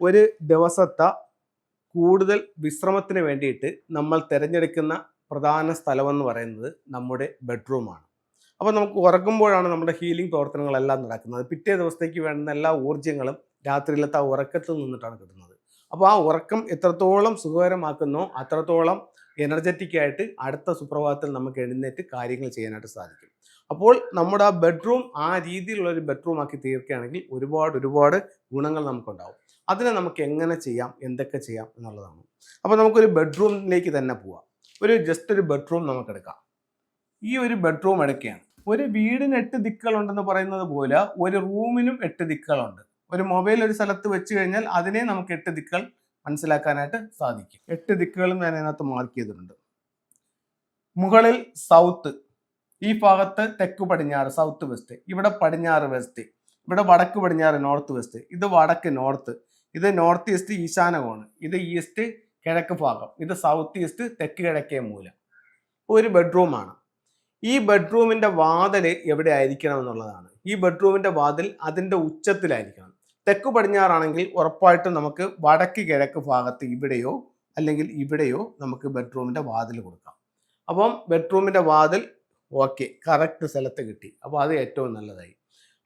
ഒരു ദിവസത്തെ കൂടുതൽ വിശ്രമത്തിന് വേണ്ടിയിട്ട് നമ്മൾ തിരഞ്ഞെടുക്കുന്ന പ്രധാന സ്ഥലമെന്ന് പറയുന്നത് നമ്മുടെ ബെഡ്റൂമാണ്. അപ്പോൾ നമുക്ക് ഉറങ്ങുമ്പോഴാണ് നമ്മുടെ ഹീലിംഗ് പ്രവർത്തനങ്ങളെല്ലാം നടക്കുന്നത്. പിറ്റേ ദിവസത്തേക്ക് വേണ്ടുന്ന എല്ലാ ഊർജങ്ങളും രാത്രിയിലത്തെ ആ ഉറക്കത്തിൽ നിന്നിട്ടാണ് കിട്ടുന്നത്. അപ്പോൾ ആ ഉറക്കം എത്രത്തോളം സുഖകരമാക്കുന്നോ അത്രത്തോളം എനർജറ്റിക് ആയിട്ട് അടുത്ത സുപ്രഭാതത്തിൽ നമുക്ക് എഴുന്നേറ്റ് കാര്യങ്ങൾ ചെയ്യാനായിട്ട് സാധിക്കും. അപ്പോൾ നമ്മുടെ ആ ബെഡ്റൂം ആ രീതിയിലുള്ള ഒരു ബെഡ്റൂം ആക്കി തീർക്കുകയാണെങ്കിൽ ഒരുപാട് ഒരുപാട് ഗുണങ്ങൾ നമുക്കുണ്ടാവും. അതിനെ നമുക്ക് എങ്ങനെ ചെയ്യാം? എന്തൊക്കെ ചെയ്യാം? എന്നുള്ളതാണ്. അപ്പോൾ നമുക്കൊരു ബെഡ്റൂമിലേക്ക് തന്നെ പോവാം. ഒരു ജസ്റ്റ് ഒരു ബെഡ്റൂം നമുക്കെടുക്കാം. ഈ ഒരു ബെഡ്റൂം എടുക്കുകയാണ്. ഒരു വീടിന് എട്ട് ദിക്കുകളുണ്ടെന്ന് പറയുന്നത് പോലെ ഒരു റൂമിനും എട്ട് ദിക്കുകളുണ്ട്. ഒരു മൊബൈൽ ഒരു സ്ഥലത്ത് വെച്ച് കഴിഞ്ഞാൽ അതിനെ നമുക്ക് എട്ട് ദിക്കുകൾ മനസ്സിലാക്കാനായിട്ട് സാധിക്കും. എട്ട് ദിക്കുകളും ഞാൻ അതിനകത്ത് മാർക്ക് ചെയ്തിട്ടുണ്ട്. മുകളിൽ സൗത്ത് ഈ ഭാഗത്ത് തെക്ക് പടിഞ്ഞാറ് സൗത്ത് വെസ്റ്റ് ഇവിടെ പടിഞ്ഞാറ് വെസ്റ്റ് ഇവിടെ വടക്ക് പടിഞ്ഞാറ് നോർത്ത് വെസ്റ്റ് ഇത് വടക്ക് നോർത്ത് ഇത് നോർത്ത് ഈസ്റ്റ് ഈശാന കോണ് ഇത് ഈസ്റ്റ് കിഴക്ക് ഭാഗം. ഇത് സൗത്ത് ഈസ്റ്റ് തെക്ക് കിഴക്കേ മൂല. ഒരു ബെഡ്റൂമാണ് ഈ ബെഡ്റൂമിന്റെ വാതിൽ എവിടെ ആയിരിക്കണം എന്നുള്ളതാണ്. ഈ ബെഡ്റൂമിന്റെ വാതിൽ അതിന്റെ ഉച്ചത്തിലായിരിക്കണം. തെക്ക് പടിഞ്ഞാറാണെങ്കിൽ ഉറപ്പായിട്ടും നമുക്ക് വടക്ക് കിഴക്ക് ഭാഗത്ത് ഇവിടെയോ അല്ലെങ്കിൽ ഇവിടെയോ നമുക്ക് ബെഡ്റൂമിന്റെ വാതിൽ കൊടുക്കാം. അപ്പം ബെഡ്റൂമിന്റെ വാതിൽ ഓക്കെ കറക്റ്റ് സ്ഥലത്ത് കിട്ടി. അപ്പോൾ അത് ഏറ്റവും നല്ലതായി.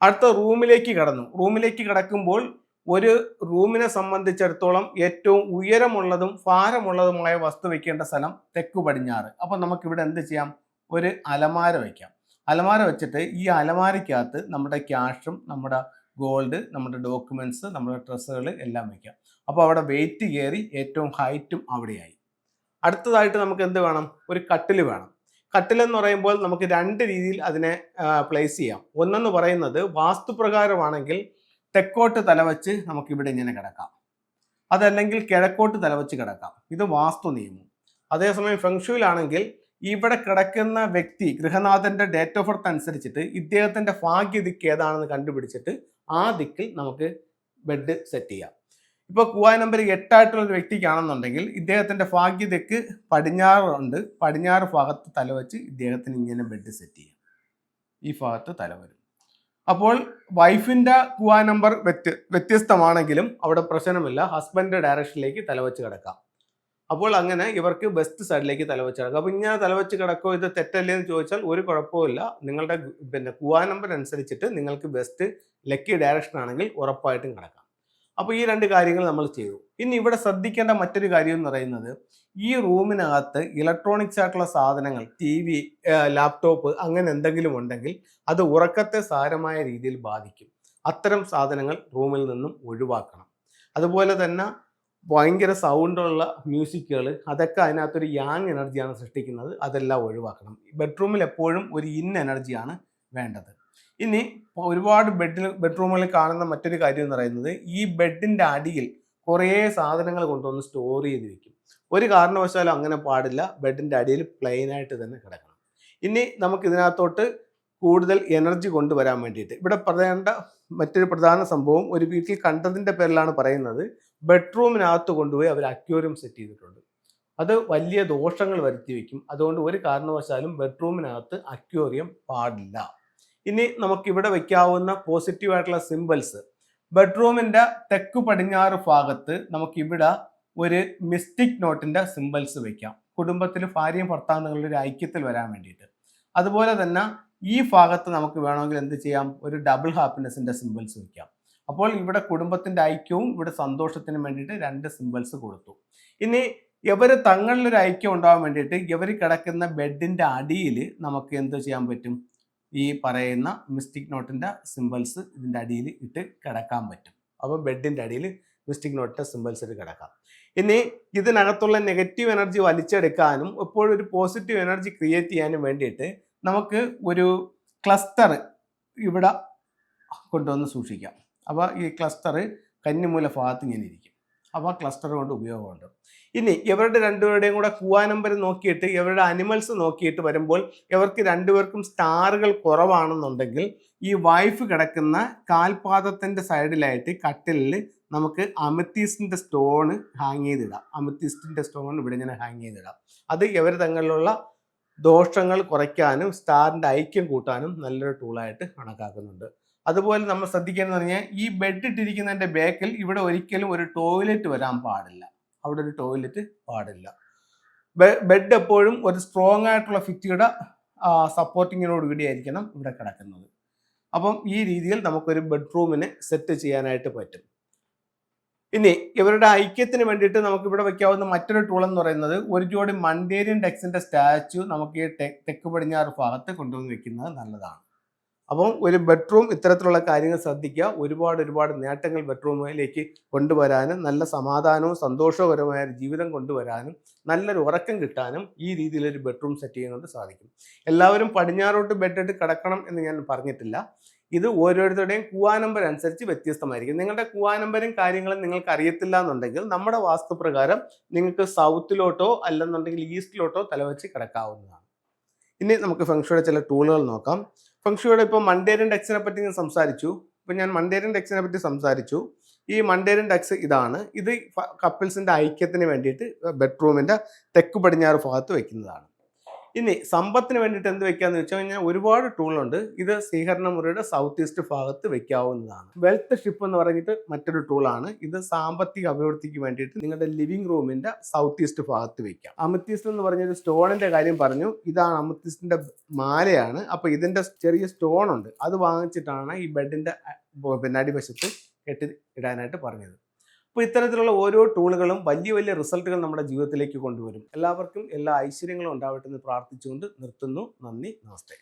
അടുത്ത റൂമിലേക്ക് കടന്നു. റൂമിലേക്ക് കടക്കുമ്പോൾ ഒരു റൂമിനെ സംബന്ധിച്ചിടത്തോളം ഏറ്റവും ഉയരമുള്ളതും ഭാരമുള്ളതുമായ വസ്തു വയ്ക്കേണ്ട സ്ഥലം തെക്ക് പടിഞ്ഞാറ്. അപ്പം നമുക്കിവിടെ എന്ത് ചെയ്യാം? ഒരു അലമാര വയ്ക്കാം. അലമാര വെച്ചിട്ട് ഈ അലമാരയ്ക്കകത്ത് നമ്മുടെ ക്യാഷും നമ്മുടെ ഗോൾഡ് നമ്മുടെ ഡോക്യുമെന്റ്സ് നമ്മുടെ ഡ്രസ്സുകൾ എല്ലാം വയ്ക്കാം. അപ്പോൾ അവിടെ വെയിറ്റ് കയറി ഏറ്റവും ഹൈറ്റും അവിടെയായി. അടുത്തതായിട്ട് നമുക്ക് എന്ത് വേണം? ഒരു കട്ടിൽ വേണം. കട്ടിൽ എന്ന് പറയുമ്പോൾ നമുക്ക് രണ്ട് രീതിയിൽ അതിനെ പ്ലേസ് ചെയ്യാം. ഒന്നെന്ന് പറയുന്നത് വാസ്തുപ്രകാരമാണെങ്കിൽ തെക്കോട്ട് തലവച്ച് നമുക്ക് ഇവിടെ ഇങ്ങനെ കിടക്കാം. അതല്ലെങ്കിൽ കിഴക്കോട്ട് തലവച്ച് കിടക്കാം. ഇത് വാസ്തു നിയമം. അതേസമയം ഫെങ്ഷുവിലാണെങ്കിൽ ഇവിടെ കിടക്കുന്ന വ്യക്തി ഗൃഹനാഥന്റെ ഡേറ്റ് ഓഫ് ബർത്ത് അനുസരിച്ചിട്ട് ഇദ്ദേഹത്തിന്റെ ഭാഗ്യ ദിക്ക് ഏതാണെന്ന് കണ്ടുപിടിച്ചിട്ട് ആ ദിക്കിൽ നമുക്ക് ബെഡ് സെറ്റ് ചെയ്യാം. ഇപ്പോൾ കുവായ നമ്പർ എട്ടായിട്ടുള്ള ഒരു വ്യക്തിക്കാണെന്നുണ്ടെങ്കിൽ ഇദ്ദേഹത്തിന്റെ ഭാഗ്യതയ്ക്ക് പടിഞ്ഞാറുണ്ട് പടിഞ്ഞാറ് ഭാഗത്ത് തലവെച്ച് ഇദ്ദേഹത്തിന് ഇങ്ങനെ ബെഡ് സെറ്റ് ചെയ്യാം. ഈ ഭാഗത്ത് തലവരും അപ്പോൾ വൈഫിന്റെ കുവാ നമ്പർ വ്യത്യ വ്യത്യസ്തമാണെങ്കിലും അവിടെ പ്രശ്നമില്ല. ഹസ്ബൻഡ് ഡയറക്ഷനിലേക്ക് തലവെച്ച് കിടക്കാം. അപ്പോൾ അങ്ങനെ ഇവർക്ക് ബെസ്റ്റ് സൈഡിലേക്ക് തലവെച്ച് കിടക്കാം. അപ്പോൾ ഇങ്ങനെ തലവെച്ച് കിടക്കോ ഇത് തെറ്റല്ലേ എന്ന് ചോദിച്ചാൽ ഒരു കുഴപ്പമില്ല നിങ്ങളുടെ പിന്നെ കുവാ നമ്പർ അനുസരിച്ചിട്ട് നിങ്ങൾക്ക് ബെസ്റ്റ് ലക്കി ഡയറക്ഷൻ ആണെങ്കിൽ ഉറപ്പായിട്ടും കിടക്കാം. അപ്പോൾ ഈ രണ്ട് കാര്യങ്ങൾ നമ്മൾ ചെയ്തു. ഇനി ഇവിടെ ശ്രദ്ധിക്കേണ്ട മറ്റൊരു കാര്യം എന്ന് പറയുന്നത് ഈ റൂമിനകത്ത് ഇലക്ട്രോണിക്സ് ആയിട്ടുള്ള സാധനങ്ങൾ ടി വി ലാപ്ടോപ്പ് അങ്ങനെ എന്തെങ്കിലും ഉണ്ടെങ്കിൽ അത് ഉറക്കത്തെ സാരമായ രീതിയിൽ ബാധിക്കും. അത്തരം സാധനങ്ങൾ റൂമിൽ നിന്നും ഒഴിവാക്കണം. അതുപോലെ തന്നെ ഭയങ്കര സൗണ്ടുള്ള മ്യൂസിക്കുകൾ അതൊക്കെ അതിനകത്തൊരു യാങ് എനർജിയാണ് സൃഷ്ടിക്കുന്നത്. അതെല്ലാം ഒഴിവാക്കണം. ബെഡ്റൂമിൽ എപ്പോഴും ഒരു ഇൻ എനർജിയാണ് വേണ്ടത്. ഇനി ഒരുപാട് ബെഡിൽ ബെഡ്റൂമുകളിൽ കാണുന്ന മറ്റൊരു കാര്യം എന്ന് പറയുന്നത് ഈ ബെഡിന്റെ അടിയിൽ കുറേ സാധനങ്ങൾ കൊണ്ടുവന്ന് സ്റ്റോർ ചെയ്ത് വെക്കും. ഒരു കാരണവശാലും അങ്ങനെ പാടില്ല. ബെഡിന്റെ അടിയിൽ പ്ലെയിനായിട്ട് തന്നെ കിടക്കണം. ഇനി നമുക്ക് ഇതിനകത്തോട്ട് കൂടുതൽ എനർജി കൊണ്ടുവരാൻ വേണ്ടിയിട്ട് ഇവിടെ പറയേണ്ട മറ്റൊരു പ്രധാന സംഭവം ഒരു വീട്ടിൽ കണ്ടതിന്റെ പേരിലാണ് പറയുന്നത്. ബെഡ്റൂമിനകത്ത് കൊണ്ടുപോയി അവർ അക്യൂരിയം സെറ്റ് ചെയ്തിട്ടുണ്ട്. അത് വലിയ ദോഷങ്ങൾ വരുത്തി വയ്ക്കും അതുകൊണ്ട് ഒരു കാരണവശാലും ബെഡ്റൂമിനകത്ത് അക്യൂറിയം പാടില്ല. ഇനി നമുക്ക് ഇവിടെ വെക്കാവുന്ന പോസിറ്റീവ് ആയിട്ടുള്ള സിമ്പിൾസ് ബെഡ്റൂമിന്റെ തെക്ക് പടിഞ്ഞാറ് ഭാഗത്ത് നമുക്ക് ഇവിടെ ഒരു മിസ്റ്റിക് നോട്ടിന്റെ സിമ്പിൾസ് വെക്കാം. കുടുംബത്തിൽ ഭാര്യയും ഭർത്താവും തങ്ങളുടെ ഒരു ഐക്യത്തിൽ വരാൻ വേണ്ടിയിട്ട്. അതുപോലെ തന്നെ ഈ ഭാഗത്ത് നമുക്ക് വേണമെങ്കിൽ എന്ത് ചെയ്യാം? ഒരു ഡബിൾ ഹാപ്പിനെസിന്റെ സിമ്പിൾസ് വെക്കാം. അപ്പോൾ ഇവിടെ കുടുംബത്തിന്റെ ഐക്യവും ഇവിടെ സന്തോഷത്തിന് വേണ്ടിയിട്ട് രണ്ട് സിമ്പിൾസ് കൊടുത്തു. ഇനി ഇവർ തങ്ങളിലൊരു ഐക്യം ഉണ്ടാവാൻ വേണ്ടിയിട്ട് ഇവർ കിടക്കുന്ന ബെഡിന്റെ അടിയിൽ നമുക്ക് എന്ത് ചെയ്യാൻ പറ്റും? ഈ പറയുന്ന മിസ്റ്റിക് നോട്ടിന്റെ സിമ്പിൾസ് ഇതിന്റെ അടിയിൽ ഇട്ട് കിടക്കാൻ പറ്റും. അപ്പോൾ ബെഡിന്റെ അടിയിൽ മിസ്റ്റിക് നോട്ടിന്റെ സിമ്പിൾസ് ഇട്ട് കിടക്കാം. ഇനി ഇതിനകത്തുള്ള നെഗറ്റീവ് എനർജി വലിച്ചെടുക്കാനും എപ്പോഴും ഒരു പോസിറ്റീവ് എനർജി ക്രിയേറ്റ് ചെയ്യാനും വേണ്ടിയിട്ട് നമുക്ക് ഒരു ക്ലസ്റ്റർ ഇവിടെ കൊണ്ടുവന്ന് സൂക്ഷിക്കാം. അപ്പോൾ ഈ ക്ലസ്റ്റർ കന്നിമൂല ഭാഗത്ത് ഇങ്ങനെ ഇരിക്കും. അപ്പോൾ ക്ലസ്റ്റർ കൊണ്ട് ഉപയോഗമുണ്ട്. ഇനി ഇവരുടെ രണ്ടുപേരുടെയും കൂടെ കുവാ നമ്പർ നോക്കിയിട്ട് ഇവരുടെ അനിമൽസ് നോക്കിയിട്ട് വരുമ്പോൾ ഇവർക്ക് രണ്ടുപേർക്കും സ്റ്റാറുകൾ കുറവാണെന്നുണ്ടെങ്കിൽ ഈ വൈഫ് കിടക്കുന്ന കാൽപാദത്തിന്റെ സൈഡിലായിട്ട് കട്ടിലിൽ നമുക്ക് അമിത്തീസ്റ്റിന്റെ സ്റ്റോൺ ഹാങ് ചെയ്തിടാം. അമിത്തീസ്റ്റിന്റെ സ്റ്റോൺ ഇവിടെ ഇങ്ങനെ ഹാങ് ചെയ്തിടാം. അത് ഇവർ തങ്ങളിലുള്ള ദോഷങ്ങൾ കുറയ്ക്കാനും സ്റ്റാറിന്റെ ഐക്യം കൂട്ടാനും നല്ലൊരു ടൂളായിട്ട് കണക്കാക്കുന്നുണ്ട്. അതുപോലെ നമ്മൾ ശ്രദ്ധിക്കേണ്ടത് പറഞ്ഞാൽ ഈ ബെഡ് ഇട്ടിരിക്കുന്നതിന്റെ ബാക്കിൽ ഇവിടെ ഒരിക്കലും ഒരു ടോയ്ലറ്റ് വരാൻ പാടില്ല. അവിടെ ഒരു ടോയ്ലറ്റ് പാടില്ല. ബെഡ് എപ്പോഴും ഒരു സ്ട്രോങ് ആയിട്ടുള്ള ഫിറ്റിയുടെ സപ്പോർട്ടിങ്ങിനോട് കൂടി ആയിരിക്കണം ഇവിടെ കിടക്കുന്നത്. അപ്പം ഈ രീതിയിൽ നമുക്കൊരു ബെഡ്റൂമിനെ സെറ്റ് ചെയ്യാനായിട്ട് പറ്റും. ഇനി ഇവരുടെ ഐക്യത്തിന് വേണ്ടിയിട്ട് നമുക്ക് ഇവിടെ വെക്കാവുന്ന മറ്റൊരു ടൂൾ എന്ന് പറയുന്നത് ഒരു ജോഡി മണ്ടേരിയൻ ഡെക്സിന്റെ സ്റ്റാച്ചു നമുക്ക് ഈ തെക്ക് പടിഞ്ഞാറ് ഭാഗത്ത് കൊണ്ടുവന്ന് വെക്കുന്നത് നല്ലതാണ്. അപ്പം ഒരു ബെഡ്റൂം ഇത്തരത്തിലുള്ള കാര്യങ്ങൾ ശ്രദ്ധിക്കുക. ഒരുപാട് ഒരുപാട് നേട്ടങ്ങൾ ബെഡ്റൂമിലേക്ക് കൊണ്ടുവരാനും നല്ല സമാധാനവും സന്തോഷകരമായ ജീവിതം കൊണ്ടുവരാനും നല്ലൊരു ഉറക്കം കിട്ടാനും ഈ രീതിയിലൊരു ബെഡ്റൂം സെറ്റ് ചെയ്യുന്നത് സാധിക്കും. എല്ലാവരും പടിഞ്ഞാറോട്ട് ബെഡിട്ട് കിടക്കണം എന്ന് ഞാൻ പറഞ്ഞിട്ടില്ല. ഇത് ഓരോരുത്തരുടെയും കുവാ നമ്പർ അനുസരിച്ച് വ്യത്യസ്തമായിരിക്കും. നിങ്ങളുടെ കുവാ നമ്പരും കാര്യങ്ങളും നിങ്ങൾക്ക് അറിയത്തില്ല എന്നുണ്ടെങ്കിൽ നമ്മുടെ വാസ്തുപ്രകാരം നിങ്ങൾക്ക് സൗത്തിലോട്ടോ അല്ലെന്നുണ്ടെങ്കിൽ ഈസ്റ്റിലോട്ടോ തലവെച്ച് കിടക്കാവുന്നതാണ്. ഇനി നമുക്ക് ഫംഗ്ഷയുടെ ചില ടൂളുകൾ നോക്കാം. ഫെങ്ഷുയുടെ ഇപ്പോൾ മണ്ടേരിയൻ ഡെക്സിനെ പറ്റി ഞാൻ സംസാരിച്ചു. ഇപ്പം ഞാൻ മണ്ടേരിയൻ ഡെക്സിനെ പറ്റി സംസാരിച്ചു. ഈ മണ്ടേരിയൻ ഡെക്സ് ഇതാണ്. ഇത് കപ്പിൾസിന്റെ ഐക്യത്തിന് വേണ്ടിയിട്ട് ബെഡ്റൂമിന്റെ തെക്ക് പടിഞ്ഞാറ് ഭാഗത്ത് വെക്കുന്നതാണ്. ഇനി സമ്പത്തിന് വേണ്ടിയിട്ട് എന്ത് വെക്കാന്ന് വെച്ച് കഴിഞ്ഞാൽ ഒരുപാട് ടൂളുണ്ട് ഇത് സ്വീകരണ മുറിയുടെ സൗത്ത് ഈസ്റ്റ് ഭാഗത്ത് വെക്കാവുന്നതാണ്. വെൽത്ത് ഷിപ്പ് എന്ന് പറഞ്ഞിട്ട് മറ്റൊരു ടൂളാണ് ഇത് സാമ്പത്തിക അഭിവൃദ്ധിക്ക് വേണ്ടിയിട്ട് നിങ്ങളുടെ ലിവിംഗ് റൂമിന്റെ സൗത്ത് ഈസ്റ്റ് ഭാഗത്ത് വെക്കാം. അമത്തിസ്റ്റ് എന്ന് പറഞ്ഞൊരു സ്റ്റോണിന്റെ കാര്യം പറഞ്ഞു. ഇതാണ് അമത്തിസ്റ്റിന്റെ മാലയാണ്. അപ്പൊ ഇതിന്റെ ചെറിയ സ്റ്റോൺ ഉണ്ട്. അത് വാങ്ങിച്ചിട്ടാണ് ഈ ബെഡിന്റെ പിന്നെ അടിവശത്ത് കെട്ടി ഇടാനായിട്ട് പറഞ്ഞത്. അപ്പോൾ ഇത്തരത്തിലുള്ള ഓരോ ടൂളുകളും വലിയ വലിയ റിസൾട്ടുകൾ നമ്മുടെ ജീവിതത്തിലേക്ക് കൊണ്ടുവരും. എല്ലാവർക്കും എല്ലാ ഐശ്വര്യങ്ങളും ഉണ്ടാവട്ടെ എന്ന് പ്രാർത്ഥിച്ചുകൊണ്ട് നിർത്തുന്നു. നന്ദി. നമസ്തേ.